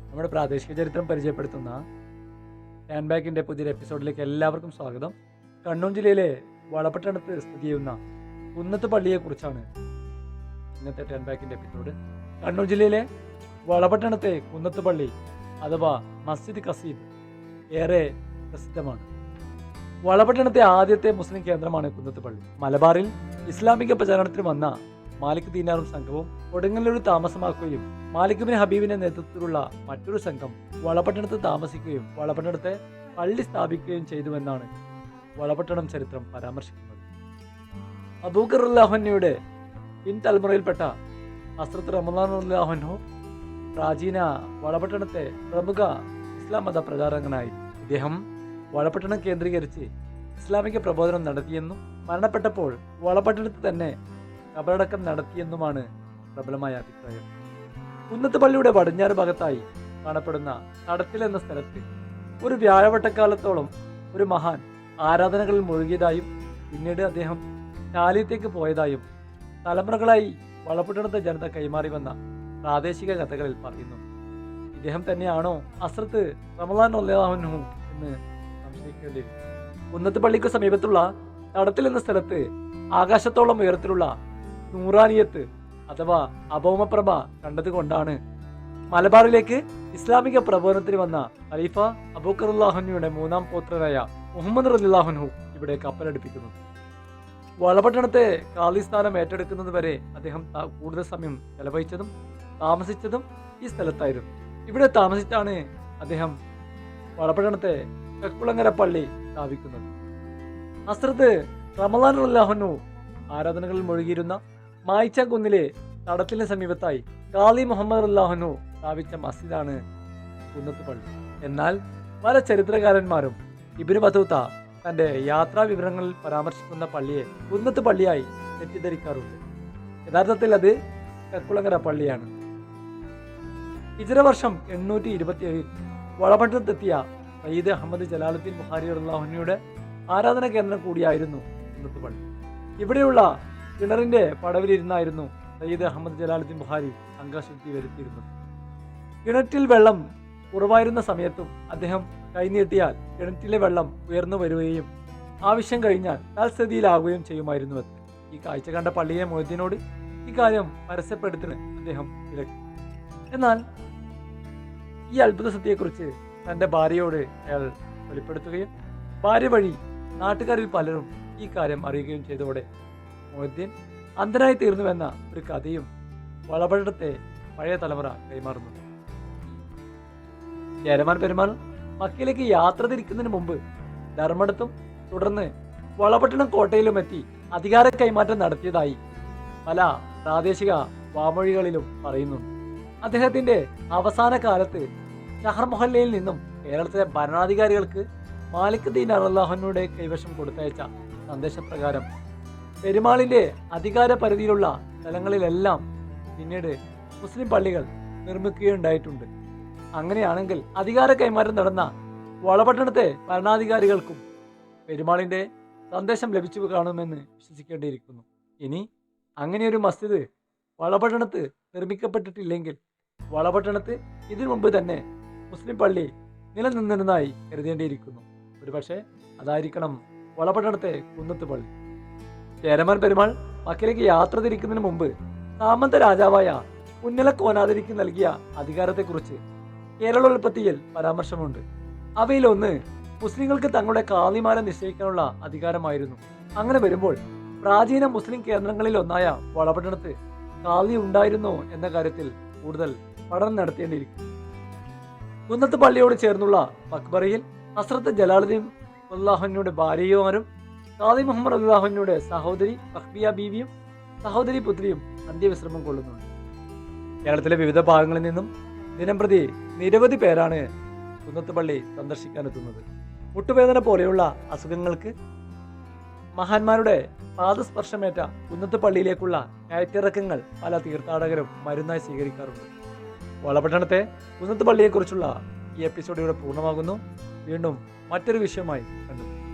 നമ്മുടെ പ്രാദേശിക ചരിത്രം പരിചയപ്പെടുത്തുന്ന ഹാൻഡ് ബാഗിന്റെ പുതിയൊരു എപ്പിസോഡിലേക്ക് എല്ലാവർക്കും സ്വാഗതം. കണ്ണൂർ ജില്ലയിലെ വളപട്ടണത്ത് സ്ഥിതി ചെയ്യുന്ന കുന്നത്ത് പള്ളിയെക്കുറിച്ചാണ് ഇന്നത്തെ ഹാൻഡ് ബാക്കിന്റെ എപ്പിസോഡ് കണ്ണൂർ ജില്ലയിലെ വളപട്ടണത്തെ കുന്നത്ത് പള്ളി അഥവാ മസ്ജിദ് കസീം ഏറെ പ്രസിദ്ധമാണ്. വളപട്ടണത്തെ ആദ്യത്തെ മുസ്ലിം കേന്ദ്രമാണ് കുന്നത്ത് പള്ളി. മലബാറിൽ ഇസ്ലാമിക പ്രചാരണത്തിന് വന്ന മാലിക് ദീനാറും സംഘവും കൊടുങ്ങല്ലൂർ താമസമാക്കുകയും മാലിക് ബിൻ ഹബീബിന്റെ നേതൃത്വത്തിലുള്ള മറ്റൊരു സംഘം വളപട്ടണത്ത് താമസിക്കുകയും വളപട്ടണത്തെ പള്ളി സ്ഥാപിക്കുകയും ചെയ്തുവെന്നാണ് വളപട്ടണം ചരിത്രം പരാമർശിക്കുന്നത്. അബൂഖർ അള്ളാഹുനയുടെ പിൻതലമുറയിൽപ്പെട്ട ഹസ്രത്ത് റമദാൻ അള്ളാഹുനു പ്രാചീന വളപട്ടണത്തെ പ്രമുഖ ഇസ്ലാം മത പ്രചാരകനായി. ഇദ്ദേഹം വളപട്ടണം കേന്ദ്രീകരിച്ച് ഇസ്ലാമിക പ്രബോധനം നടത്തിയെന്നും മരണപ്പെട്ടപ്പോൾ വളപട്ടണത്ത് തന്നെ കബറടക്കം നടത്തിയെന്നുമാണ് പ്രബലമായ അഭിപ്രായം. കുന്നത്ത് പള്ളിയുടെ പടിഞ്ഞാറ് ഭാഗത്തായി കാണപ്പെടുന്ന തടത്തിൽ എന്ന സ്ഥലത്ത് ഒരു വ്യാഴവട്ടക്കാലത്തോളം ഒരു മഹാൻ ആരാധനകളിൽ മുഴുകിയതായും പിന്നീട് അദ്ദേഹം ചാലിയത്തേക്ക് പോയതായും തലമുറകളായി വളപട്ടണത്തെ ജനത കൈമാറി വന്ന പ്രാദേശിക കഥകളിൽ പറയുന്നു. ഇദ്ദേഹം തന്നെയാണോ അസ്രത്ത് റമദാൻ ഒല്ലാഹുനു എന്ന് സംശയിക്കേണ്ടി വരും. പള്ളിക്ക് സമീപത്തുള്ള തടത്തിൽ എന്ന സ്ഥലത്ത് ആകാശത്തോളം ഉയരത്തിലുള്ള നൂറാനിയത്ത് അഥവാ അഭൗമപ്രഭ കണ്ടതുകൊണ്ടാണ് മലബാറിലേക്ക് ഇസ്ലാമിക പ്രബോധനത്തിന് വന്ന ഖലീഫ അബൂക്കറുല്ലാഹുനുയുടെ മൂന്നാം പോത്രനായ മുഹമ്മദ് റലില്ലാഹുനു ഇവിടെ കപ്പലടുപ്പിക്കുന്നു വളപട്ടണത്തെ കാലി സ്ഥാനം ഏറ്റെടുക്കുന്നത് വരെ അദ്ദേഹം കൂടുതൽ സമയം ചെലവഴിച്ചതും താമസിച്ചതും ഈ സ്ഥലത്തായിരുന്നു ഇവിടെ താമസിച്ചാണ് അദ്ദേഹം വളപട്ടണത്തെ കക്കുളങ്ങര പള്ളി സ്ഥാപിക്കുന്നത് ഹസ്രത്ത് റമലാൻ അള്ളാഹുനു ആരാധനകളിൽ മുഴുകിയിരുന്ന മായിച്ച കുന്നിലെ തടത്തിന് സമീപത്തായി കാളി മുഹമ്മദ് അള്ളാഹുനു സ്ഥാപിച്ച മസ്ജിദാണ് കുന്നത്ത് പള്ളി. എന്നാൽ പല ചരിത്രകാരന്മാരും ഇബിന് ബത്തൂത്ത തന്റെ യാത്രാ വിവരങ്ങളിൽ പരാമർശിക്കുന്ന പള്ളിയെ കുന്നത്ത് പള്ളിയായി തെറ്റിദ്ധരിക്കാറുണ്ട്. യഥാർത്ഥത്തിൽ അത് കക്കുളങ്ങര പള്ളിയാണ്. ഇതര വർഷം എണ്ണൂറ്റി ഇരുപത്തിയേഴിൽ വളപട്ടണത്തെത്തിയ സയ്യിദ് അഹമ്മദ് ജലാലുദ്ദീൻ ബുഹാരി അള്ളാഹുനിയുടെ ആരാധന കേന്ദ്രം കൂടിയായിരുന്നു ഇന്നത്തെ പള്ളി ഇവിടെയുള്ള കിണറിന്റെ പടവിലിരുന്നായിരുന്നു സയ്യിദ് അഹമ്മദ് ജലാലുദ്ദീൻ ബുഹാരി അംഗശുദ്ധി വരുത്തിയിരുന്നത്. കിണറ്റിൽ വെള്ളം കുറവായിരുന്ന സമയത്തും അദ്ദേഹം കൈനീട്ടിയാൽ കിണറ്റിലെ വെള്ളം ഉയർന്നു വരികയും ആവശ്യം കഴിഞ്ഞാൽ തൽസ്ഥിതിയിലാവുകയും ചെയ്യുമായിരുന്നു അത്. ഈ കാഴ്ച കണ്ട പള്ളിയെ മൊയ്തീനോട് ഇക്കാര്യം പരസ്യപ്പെടുത്തിന് അദ്ദേഹം വിലക്കി എന്നാൽ ഈ അത്ഭുത സത്യയെക്കുറിച്ച് തന്റെ ഭാര്യയോട് അയാൾ വെളിപ്പെടുത്തുകയും ഭാര്യ വഴി നാട്ടുകാരിൽ പലരും ഈ കാര്യം അറിയുകയും ചെയ്തതോടെ മൊഹദ്ദീൻ അന്ധനായി തീർന്നുവെന്ന ഒരു കഥയും വളപഴത്തെ പഴയ തലമുറ കൈമാറുന്നു. ചേരമാൻ പെരുമാൾ മക്കയിലേക്ക് യാത്ര തിരിക്കുന്നതിന് മുമ്പ് ധർമ്മടത്തും തുടർന്ന് വളപട്ടണം കോട്ടയിലും എത്തി അധികാര കൈമാറ്റം നടത്തിയതായി പല പ്രാദേശിക വാമൊഴികളിലും പറയുന്നു. അദ്ദേഹത്തിന്റെ അവസാന കാലത്ത് ഷഹർ മൊഹല്ലയിൽ നിന്നും കേരളത്തിലെ ഭരണാധികാരികൾക്ക് മാലിക് ദീൻ അള്ളാഹുനയുടെ കൈവശം കൊടുത്തയച്ച സന്ദേശപ്രകാരം പെരുമാളിന്റെ അധികാര പരിധിയിലുള്ള സ്ഥലങ്ങളിലെല്ലാം പിന്നീട് മുസ്ലിം പള്ളികൾ നിർമ്മിക്കുകയുണ്ടായിട്ടുണ്ട്. അങ്ങനെയാണെങ്കിൽ അധികാര കൈമാറ്റം നടന്ന വളപട്ടണത്തെ ഭരണാധികാരികൾക്കും പെരുമാളിന്റെ സന്ദേശം ലഭിച്ചു കാണുമെന്ന് വിശ്വസിക്കേണ്ടിയിരിക്കുന്നു. ഇനി അങ്ങനെയൊരു മസ്ജിദ് വളപട്ടണത്ത് നിർമ്മിക്കപ്പെട്ടിട്ടില്ലെങ്കിൽ വളപട്ടണത്ത് ഇതിനു മുമ്പ് തന്നെ മുസ്ലിം പള്ളി നിലനിന്നിരുന്നതായി കരുതേണ്ടിയിരിക്കുന്നു. ഒരുപക്ഷെ അതായിരിക്കണം വളപട്ടണത്തെ കുന്നത്ത് പള്ളി. ചേരമാൻ പെരുമാൾ മക്കയിലേക്ക് യാത്ര തിരിക്കുന്നതിന് മുമ്പ് സാമന്ത രാജാവായ ഉന്നല കോനാതിരിക്ക് നൽകിയ അധികാരത്തെക്കുറിച്ച് കേരളോൽപ്പത്തിയിൽ പരാമർശമുണ്ട്. അവയിലൊന്ന് മുസ്ലിങ്ങൾക്ക് തങ്ങളുടെ കാളിമാരെ നിശ്ചയിക്കാനുള്ള അധികാരമായിരുന്നു. അങ്ങനെ വരുമ്പോൾ പ്രാചീന മുസ്ലിം കേന്ദ്രങ്ങളിൽ ഒന്നായ വളപട്ടണത്ത് കാളി ഉണ്ടായിരുന്നോ എന്ന കാര്യത്തിൽ കൂടുതൽ പഠനം നടത്തേണ്ടിയിരിക്കും കുന്നത്ത് പള്ളിയോട് ചേർന്നുള്ള മക്ബറയിൽ ഹസ്രത്ത് ജലാലുദ്ദീൻ അള്ളാഹുവിനോട് ഭാര്യയുമാരും കാളി മുഹമ്മദ് അള്ളാഹുവിനോട് സഹോദരി അഹ്ബിയ ബീവിയും സഹോദരി പുത്രിയും അന്ത്യവിശ്രമം കൊള്ളുന്നുണ്ട് കേരളത്തിലെ വിവിധ ഭാഗങ്ങളിൽ നിന്നും ദിനംപ്രതി നിരവധി പേരാണ് കുന്നത്ത് പള്ളി സന്ദർശിക്കാനെത്തുന്നത്. മുട്ടുവേദന പോലെയുള്ള അസുഖങ്ങൾക്ക് മഹാന്മാരുടെ പാദസ്പർശമേറ്റ കുന്നത്ത് പള്ളിയിലേക്കുള്ള കയറ്റിറക്കങ്ങൾ പല തീർത്ഥാടകരും മരുന്നായി സ്വീകരിക്കാറുണ്ട്. വളപട്ടണത്തെ കുന്നത്ത് പള്ളിയെക്കുറിച്ചുള്ള ഈ എപ്പിസോഡ് ഇവിടെ പൂർണമാകുന്നു. വീണ്ടും മറ്റൊരു വിഷയമായി കണ്ടു